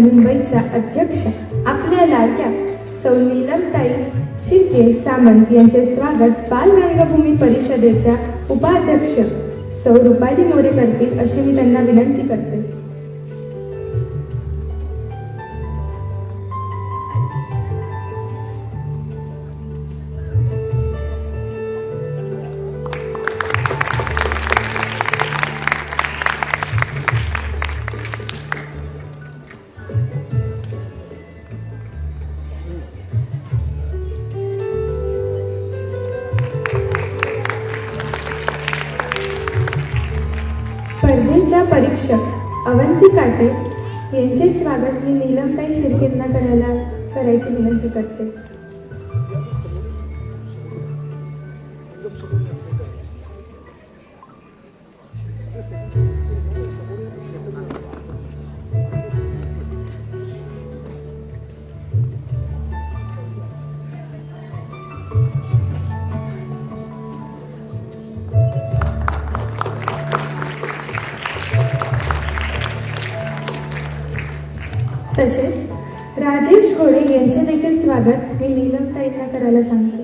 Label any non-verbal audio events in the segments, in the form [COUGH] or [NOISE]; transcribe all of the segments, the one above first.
मुंबईच्या अध्यक्ष आपल्या लाडक्या सौ नीलमताई शिर्के सामंत यांचे स्वागत बाल रंगभूमी परिषदेच्या उपाध्यक्ष सौ रुपाली मोरे करतील अशी मी त्यांना विनंती करते. परीक्षक काटे यांचे स्वागत मी नीलमताई शिर्केंना करायला करायची विनंती करते. तसेच राजेश घोडे यांचे देखील स्वागत मी नीलमताईंना करायला सांगते.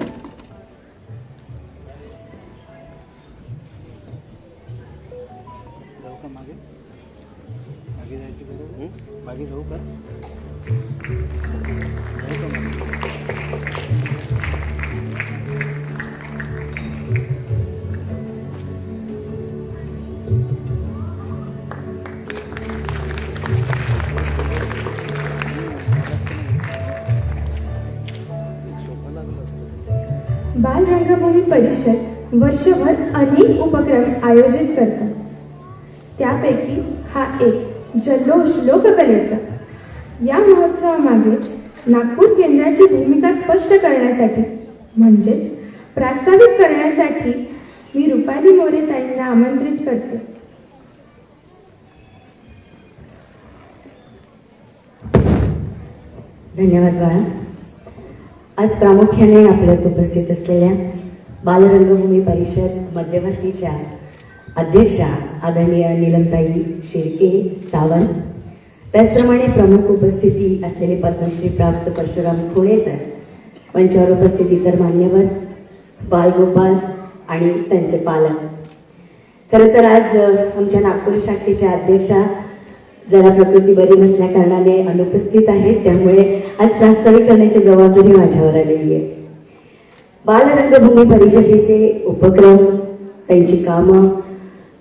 वर्षभर अनेक उपक्रम आयोजित करतात. त्यापैकी हा एक जल्लोष लोककलेचा. या महोत्सवामागे नागपूर केंद्राची भूमिका स्पष्ट करण्यासाठी म्हणजेच प्रास्ताविक करण्यासाठी मी रुपाली मोरे ताईंना आमंत्रित करते. धन्यवाद बाळा. आज प्रामुख्याने आपल्यात उपस्थित असलेल्या बालरंगभूमी परिषद मध्यवर्तीच्या अध्यक्षा आदरणीय निलमताई शिर्के सावंत. त्याचप्रमाणे प्रमुख उपस्थिती असलेले पद्मश्री प्राप्त परशुराम खोडे सर. मंचावर उपस्थित इतर मान्यवर बालगोपाल आणि त्यांचे पालक. खरं तर आज आमच्या नागपूर शाखेच्या अध्यक्षा जरा प्रकृती बरी नसल्या कारणाने अनुपस्थित आहेत. त्यामुळे आज प्रास्ताविक करण्याची जबाबदारी माझ्यावर आलेली आहे. बालरंगभूमी परिषदेचे उपक्रम त्यांची कामं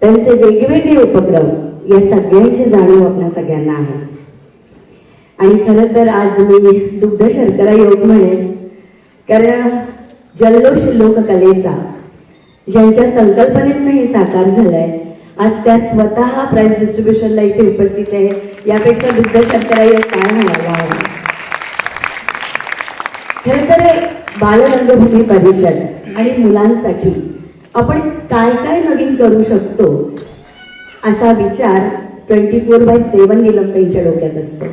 त्यांचे वेगवेगळे उपक्रम या सगळ्यांची जाणीव आपल्या सगळ्यांना आहेच. आणि खरं तर आज मी दुग्ध शर्करा योग म्हणेन कारण जल्लोष लोककलेचा ज्यांच्या संकल्पनेतनं हे साकार झालंय आज त्या स्वतः प्राईज डिस्ट्रीब्युशनला इथे उपस्थित आहे यापेक्षा दुग्ध शर्करा योग काय म्हणायला हवा? खरं तर बालरंगभूमी परिषद आणि मुलांसाठी आपण काय काय नवीन करू शकतो असा विचार ट्वेंटी फोर बाय सेवन निलंबईंच्या डोक्यात असतो.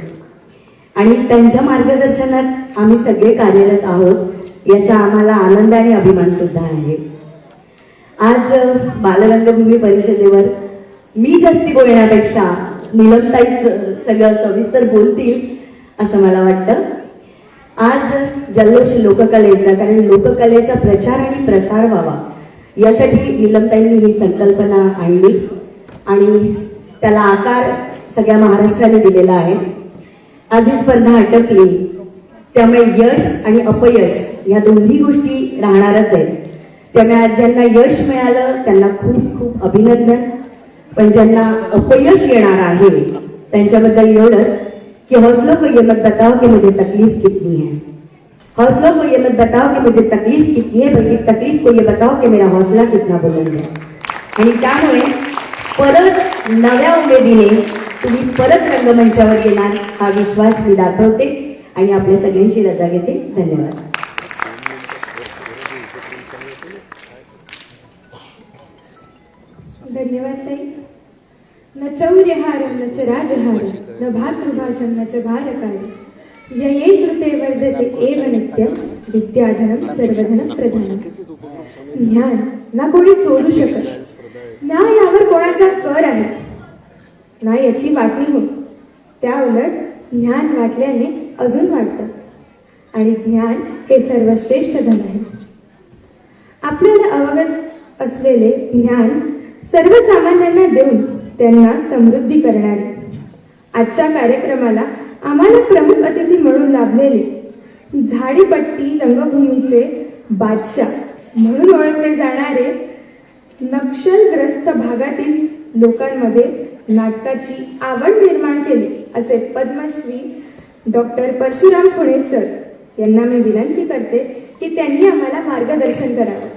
आणि त्यांच्या मार्गदर्शनात आम्ही सगळे कार्यरत आहोत याचा आम्हाला आनंद आणि अभिमान सुद्धा आहे. आज बालरंगभूमी परिषदेवर मी जास्ती बोलण्यापेक्षा निलमताईच सगळं सविस्तर बोलतील असं मला वाटतं. आज जल्लोष लोककलेचा कारण लोककलेचा प्रचार आणि प्रसार व्हावा. यासाठी निलमताईंनी ही संकल्पना आणली आणि त्याला आकार सगळ्या महाराष्ट्राने दिलेला आहे. आज ही स्पर्धा अटकली त्यामुळे यश आणि अपयश या दोन्ही गोष्टी राहणारच आहेत. त्यामुळे आज ज्यांना यश मिळालं त्यांना खूप खूप अभिनंदन. पण ज्यांना अपयश येणार आहे त्यांच्याबद्दल एवढंच. कि हौसलों को ये मत बताओ कि मुझे तकलीफ कितनी है। हौसलों को ये मत बताओ कि मुझे तकलीफ कितनी है बल्कि तकलीफ को ये बताओ कि मेरा हौसला कितना बुलंद है। आणि त्यामुळे परत नव्या उमेदीने तुम्ही परत रंगमंचावर येणार हा विश्वास मी दाखवते आणि आपल्या सगळ्यांची रजा घेते. धन्यवाद. धन्यवाद ताई. न चौर्यहारं न च राजहारं न भातृभाजं न च भारकारि यये कृते वर्धते एव नित्यं विद्याधनं सर्वधनं प्रधानं। ज्ञान ना कोणी चोरू शकत ना यावर कोणाचा कर आहे ना याची वाटणी होत त्या उलट ज्ञान वाटल्याने अजून वाटतं आणि ज्ञान हे सर्वश्रेष्ठ धन आहे. आपल्याला अवगत असलेले ज्ञान सर्वसामान्यांना देऊन त्यांना समृद्धी करणारे. आजच्या कार्यक्रमाला आम्हाला प्रमुख अतिथी म्हणून लाभलेले झाडीपट्टी रंगभूमीचे बादशाह म्हणून ओळखले जाणारे नक्षलग्रस्त भागातील लोकांमध्ये नाटकाची आवड निर्माण केली असे पद्मश्री डॉक्टर परशुराम खुणे सर. यांना मी विनंती करते की त्यांनी आम्हाला मार्गदर्शन करावं.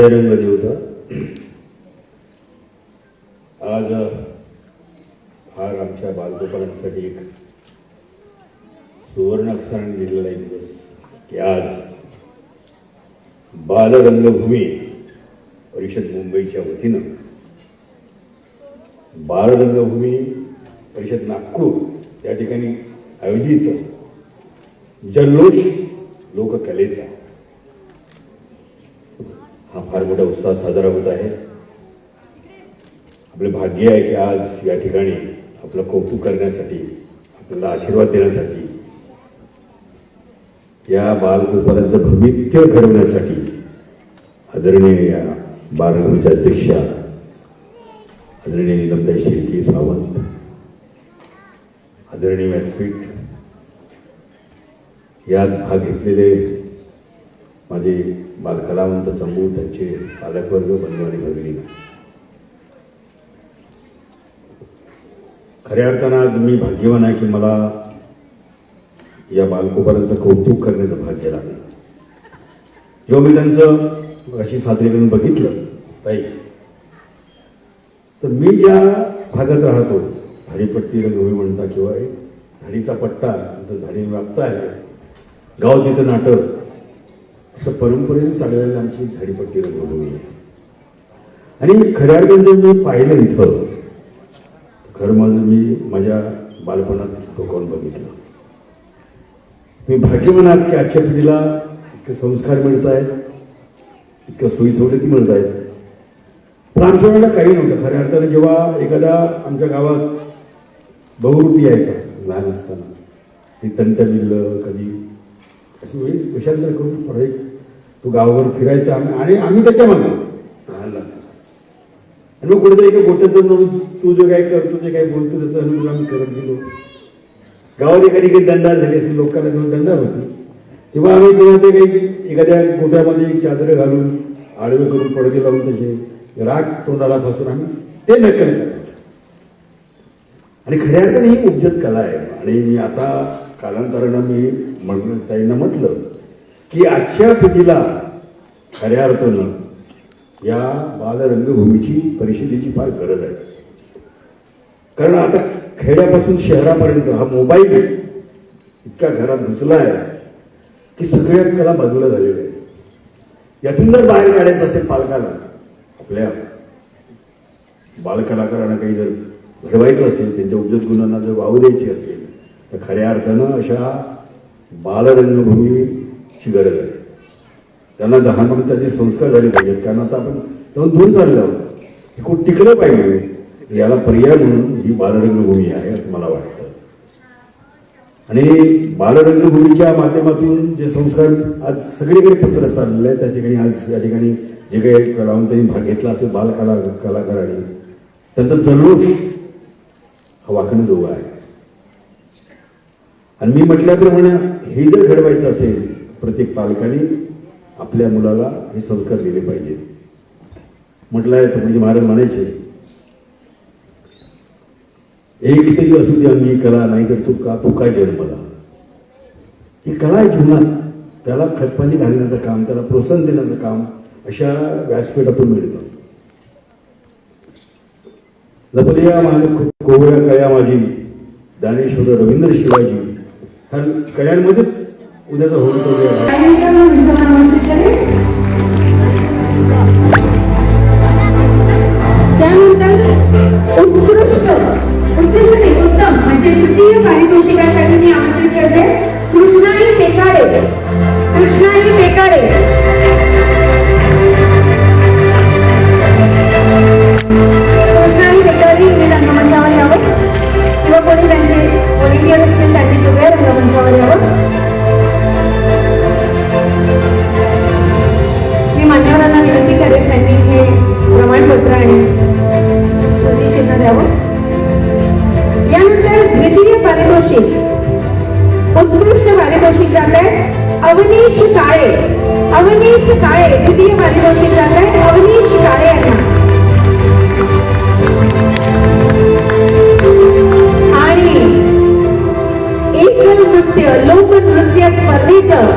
जय रंग देवता आज फार आमच्या बालगोपालांसाठी एक सुवर्ण अक्षराने लिहिलेला एक दिवस की आज बालरंगभूमी परिषद मुंबईच्या वतीनं बालरंगभूमी परिषद नागपूर या ठिकाणी आयोजित जल्लोष लोककलेचा फार मोठा उत्साह साजरा होत आहे. आपले भाग्य आहे की आज या ठिकाणी आपलं कौतुक करण्यासाठी आपल्याला आशीर्वाद देण्यासाठी या बालगोपालांचं भवित्य घडवण्यासाठी आदरणीय या बालगोपालच्या अध्यक्षा आदरणीय निलमदाई शिर्के सावंत आदरणीय व्यासपीठ यात भाग घेतलेले माझे बालकलावंत चंबू त्यांचे पालकवर्ग बंधू आणि भगिनी. खऱ्या अर्थानं आज मी भाग्यवान आहे की मला या बालगोपालांचं कौतुक करण्याचं भाग्य लागलं. जेव्हा मी त्यांचं अशी सादरीकरण बघितलं ताई तर मी ज्या भागात राहतो झाडीपट्टी गोवी म्हणता किंवा एक झाडीचा पट्टा झाडी व्याप्त आहे गाव तिथं नाटक असं परंपरेने चाललेली आमची झाडीपट्टी रंगभूमी आहे. आणि खऱ्या अर्थाने जर मी पाहिलं इथं खरं माझं मी माझ्या बालपणात डोकावून बघितलं. तुम्ही भाग्यवान आहात की आजच्या पिढीला इतके संस्कार मिळत आहेत इतक्या सोयी सवलती मिळत आहेत. पण आमच्या वेळेला काही नव्हतं. खऱ्या अर्थाने जेव्हा एखादा आमच्या गावात बहुरूपी यायचा लहान असताना ती तंट मिळलं कधी अशी वेळी विषांतर करून एक तो गावावर फिरायचा आम्ही आणि आम्ही त्याच्यामागे. आणि मग कुठेतरी एका गोट्यात जाऊन तू जो काय करतो जे काय बोलतो त्याचा अनुभव आम्ही करत गेलो. गावात एखादी काही दंडार झाली असेल लोकांना घेऊन दंडार होती. तेव्हा आम्ही तेव्हा ते काही एखाद्या गोट्यामध्ये एक चादर घालून आडवे करून पडदे लावून तसे राग तोंडाला फसून आम्ही ते नक्कल करायचो आणि खऱ्या अर्थाने ही उपजत कला आहे. आणि मी आता कालांतरानं मी म्हटलं ताईंना म्हटलं की आजच्या पिढीला खऱ्या अर्थानं या बालरंगभूमीची परिषदेची फार गरज आहे. कारण आता खेड्यापासून शहरापर्यंत हा मोबाईल इतका घरात घुसला आहे की सगळ्या कला बाजूला झालेल्या आहे. यातून जर बाहेर काढायचं असेल पालकाला आपल्या बालकलाकारांना काही जर घडवायचं असेल त्यांच्या उपजत गुणांना जर वाव द्यायची असेल तर खऱ्या अर्थानं अशा बालरंगभूमी ची गरज आहे. त्यांना लहानपणी त्याचे संस्कार झाले पाहिजेत त्यांना आता आपण तेव्हा दूर चाललो आहोत हे खूप टिकलं पाहिजे. याला पर्याय म्हणून ही बालरंगभूमी आहे असं मला वाटतं. आणि बालरंगभूमीच्या माध्यमातून जे संस्कार आज सगळीकडे पसरत चाललेले आहेत त्या ठिकाणी आज या ठिकाणी जे काही कलावंतांनी भाग घेतला असेल बालकला कलाकारांनी त्यांचा जल्लोष हा वाकणजोगा आहे. आणि मी म्हटल्याप्रमाणे हे जर घडवायचं असेल प्रत्येक पालकाने आपल्या मुलाला हे संस्कार दिले पाहिजेत म्हटलं आहे म्हणजे महाराज म्हणायचे एक तरी असू दे अंगी कला नाही तर तू का तू काय जन्मला ही कला आहे जीवनात. त्याला खतपाणी घालण्याचं काम त्याला प्रोत्साहन देण्याचं काम अशा व्यासपीठातून मिळतं. लपलिया मान कोवळ्या कळ्या माझी दानेश्वर रवींद्र शिवाजी ह्या कळ्यांमध्येच उद्याचा होळीचा वेळ अवनीश काळे. अवनीश काळे द्वितीय पारितोषिक जात आहे अवनीश काळे यांना. आणि एकल नृत्य लोकनृत्य स्पर्धेचं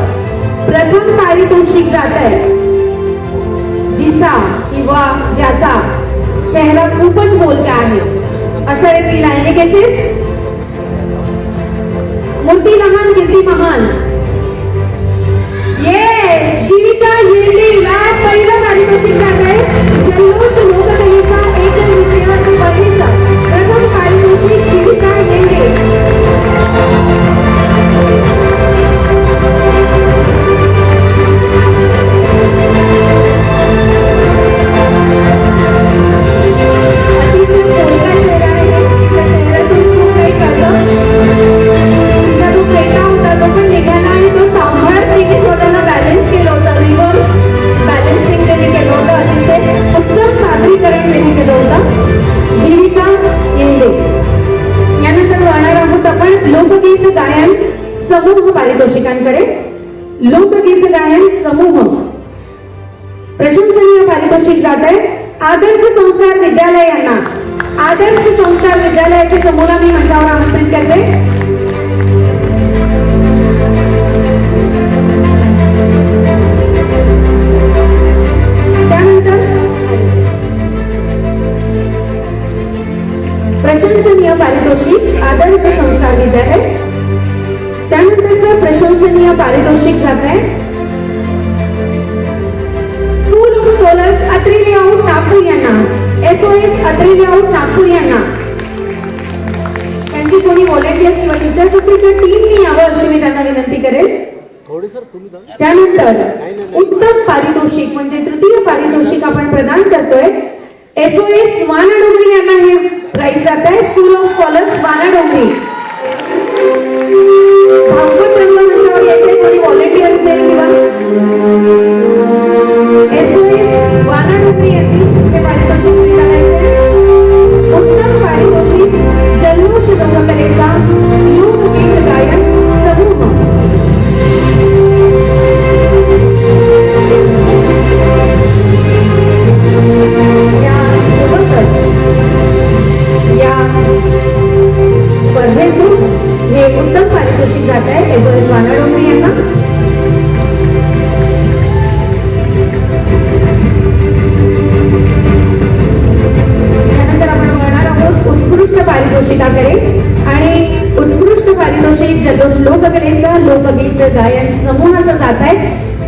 प्रथम पारितोषिक जात आहे जिचा किंवा ज्याचा चेहरा खूपच बोलका आहे. अशा व्यक्तीला केसेस मूर्ती लहान कीर्ती महान? येस जीविका येडीला पहिलं पारितोषिक जात आहे जल्लोष लोककलेचा जा. [LAUGHS] उत्कृष्ट पारितोषिकाकडे आणि उत्कृष्ट पारितोषिक जल्लोष लोककलेचा लोकगीत गायन समूहाचा जात आहे.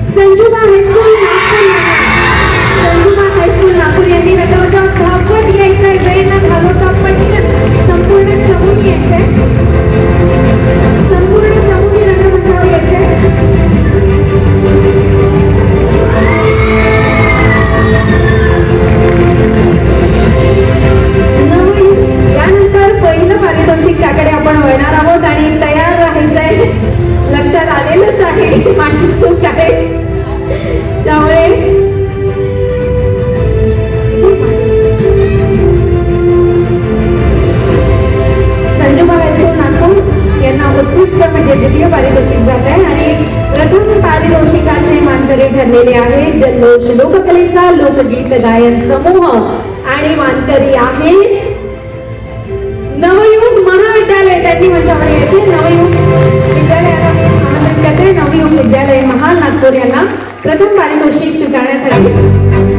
Sanjuba high school Nagpur. High school Nagpur यांनी रंगमंचा धावत यायचंय. वेळेला घालवता पटकन संपूर्ण चमून यायचंय. पारितोषिक त्याकडे आपण वळणार आहोत आणि तयार राहायचंय. लक्षात आलेलंच आहे माझी चूक आहे. त्यामुळे संजुमा हायस्कूल नागपूर यांना उत्कृष्ट म्हणजे द्वितीय पारितोषिक जात आहे आणि प्रथम पारितोषिकाचे मानकरी ठरलेले आहे. जल्लोष लोककलेचा लोकगीत गायन समूह आणि मानकरी आहे. नवयुग महाविद्यालय त्यांनी मंचावर यायचे. नवयुग विद्यालयाला मी नवयुग विद्यालय महाल नागपूर यांना प्रथम पारितोषिक स्वीकारण्यासाठी.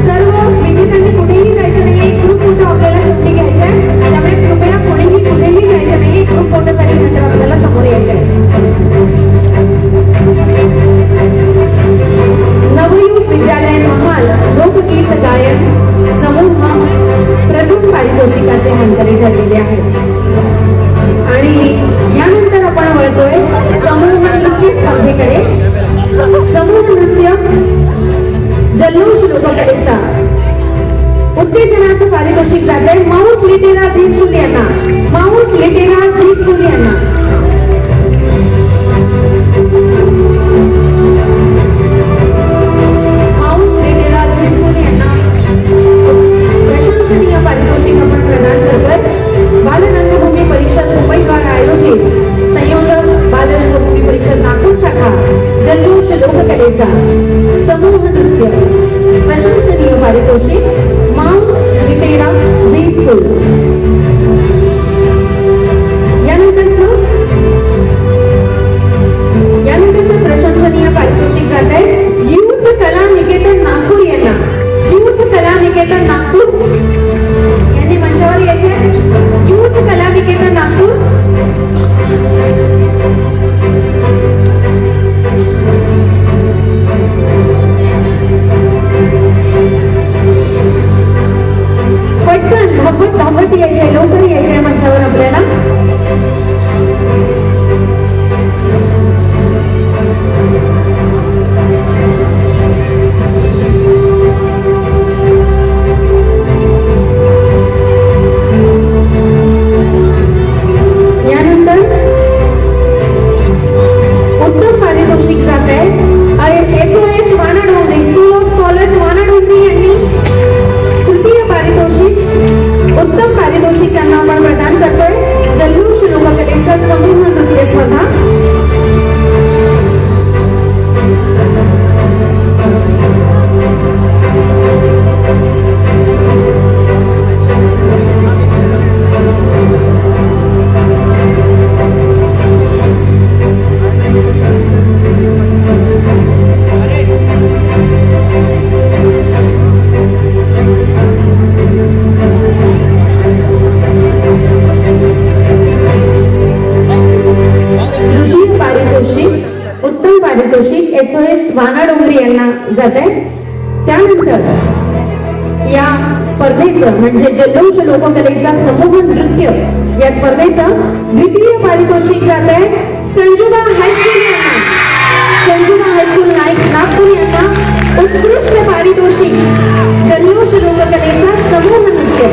सर्व विजेत्यांनी कुठेही जायचं नाही एक ग्रुप फोटो आपल्याला शेवटी घ्यायचा आहे. त्यामुळे कृपया कोणीही कुठेही जायचं नाही ग्रुप फोटोसाठी नंतर आपल्याला समोर यायचं आहे. नवयुग विद्यालय महाल लोकगीत गायन कडेचा उत्तेजनाचं पारितोषिक जाते माउंट लिटेरा सी स्कूल यांना. माउंट लिटेरा सी स्कूल यांना. माउंट लिटेरा सी यांना. प्रशंसनीय पारितोषिक आपण प्रदान करतोय. परिषद मुंबई आयोजित. संयोजक बालरंगभूमी परिषद नागपूर शाखा. जल्लोष लोककलेचा. समूह नृत्य. जात आहे त्यानंतर या स्पर्धेचं म्हणजे जल्लोष लोककलेचा समूह नृत्य या स्पर्धेचं द्वितीय पारितोषिक जात आहे संजुबा हायस्कूल यांना संजुबा हायस्कूल नाईक नागपूर यांना उत्कृष्ट पारितोषिक जल्लोष लोककलेचा समूह नृत्य.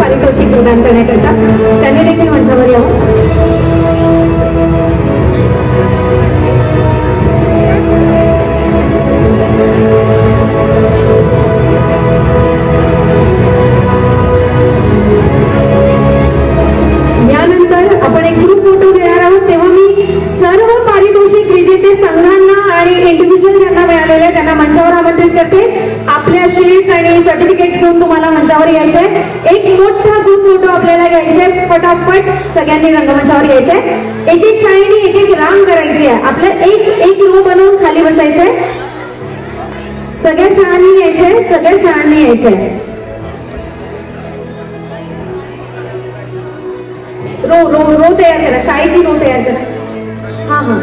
पारितोषिक प्रदान करण्याकरता त्यांनी देखील मंचावर पटापट सगळ्यांनी रंगमंचावर यायचंय. एक एक शाळेने एक एक रांग करायची आहे. आपलं एक एक रो बनवून खाली बसायचंय. सगळ्या शाळांनी यायचंय सगळ्या शाळांनी यायचंय. रो रो रो तयार करा. शाळेची रो तयार करा. हा हा.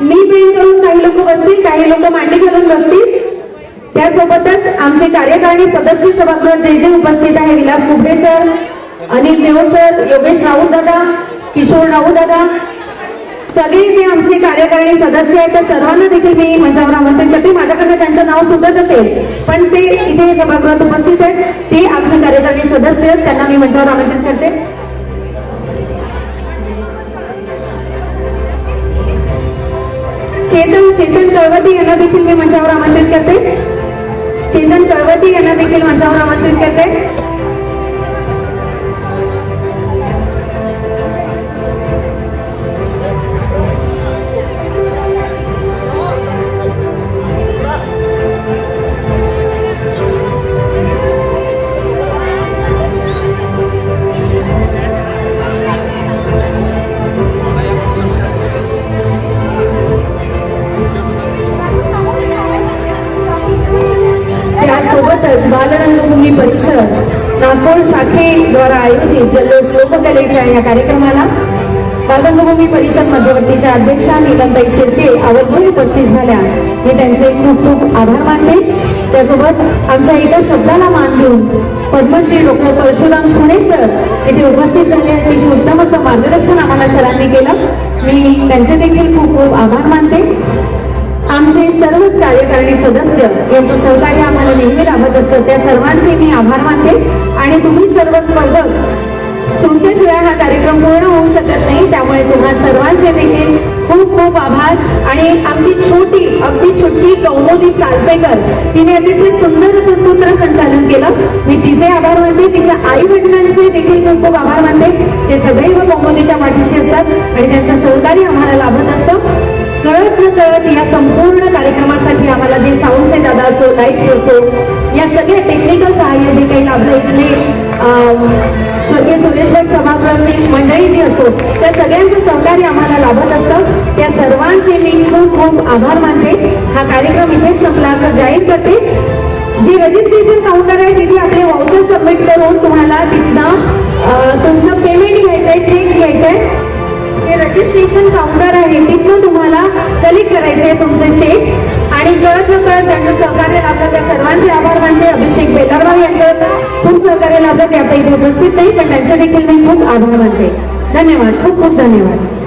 मी बेंड करून काही लोक बसतील काही लोक मांडी घालून बसतील. त्यासोबतच आमचे कार्यकारिणी सदस्य सभागृहात जे जे उपस्थित आहे विलास कुबे सर अनिल देव सर योगेश राऊत दादा किशोर राऊत दादा सगळे जे आमचे कार्यकारिणी सदस्य आहेत त्या सर्वांना देखील मी मंचावर आमंत्रित करते. माझ्याकडनं त्यांचं नाव सुचत असेल पण ते इथे सभागृहात उपस्थित आहेत. ते आमचे कार्यकारिणी सदस्य आहेत त्यांना मी मंचावर आमंत्रित करते. चेतन चेतन कळवती यांना देखील मी मंचावर आमंत्रित करते. चेतन कळवती यांना देखील मंचावर आमंत्रित करते. अर्थातच बालरंगभूमी परिषद नागपूर शाखेद्वारा आयोजित जल्लोष लोककलेच्या या कार्यक्रमाला बालरंगभूमी परिषद मध्यवर्तीच्या अध्यक्षा नीलमताई शिर्के आवर्जून उपस्थित झाल्या. मी त्यांचे खूप खूप आभार मानते. त्यासोबत आमच्या एका शब्दाला मान देऊन पद्मश्री डॉक्टर परशुराम खुणे सर इथे उपस्थित झाले. अतिशय उत्तम असं मार्गदर्शन आम्हाला सरांनी केलं. मी त्यांचे देखील खूप खूप आभार मानते. आमचे सर्वच कार्यकारिणी सदस्य यांचं सहकार्य आम्हाला नेहमी लाभत असतं. त्या सर्वांचे मी आभार मानते. आणि तुम्ही सर्व स्पर्धक तुमच्याशिवाय हा कार्यक्रम पूर्ण होऊ शकत नाही. त्यामुळे तुम्हा सर्वांचे देखील खूप खूप आभार. आणि आमची छोटी अगदी छोटी कौमुदी सालपेकर तिने अतिशय सुंदर असं सूत्रसंचालन केलं. मी तिचे आभार मानते. तिच्या आई वडिलांचे देखील खूप खूप आभार मानते. ते सदैव कौमोदीच्या पाठीशी असतात आणि त्यांचं सहकार्य आम्हाला लाभत असतं. कळत या संपूर्ण कार्यक्रमासाठी आम्हाला जे साऊंडचे दादा असो लाईट्स असो या सगळ्या टेक्निकल सहाय्य जे काही लाभलं इथले स्वर्गीय सुरेश भट सभागृहाची मंडळी जी असो त्या सगळ्यांचं सहकार्य आम्हाला लाभत असतं. त्या सर्वांचे मी खूप खूप आभार मानते. हा कार्यक्रम इथेच संपला असं जाहीर करते. जे रजिस्ट्रेशन काउंटर आहे तिथे आपले वाउचर सबमिट करून तुम्हाला तिथनं तुमचं पेमेंट घ्यायचंय चेक्स आहे जे रजिस्ट्रेशन काउंटर आहे. तिथून तुम्हाला कलेक्ट करायचे तुमचे चेक आणि कळत न कळत त्यांचं सहकार्य लाभलं त्या सर्वांचे आभार मानते. अभिषेक बेलारवाल यांचं खूप सहकार्य लाभलं. ते आता इथे उपस्थित नाही पण त्यांचे देखील मी खूप आभार मानते. धन्यवाद. खूप खूप धन्यवाद.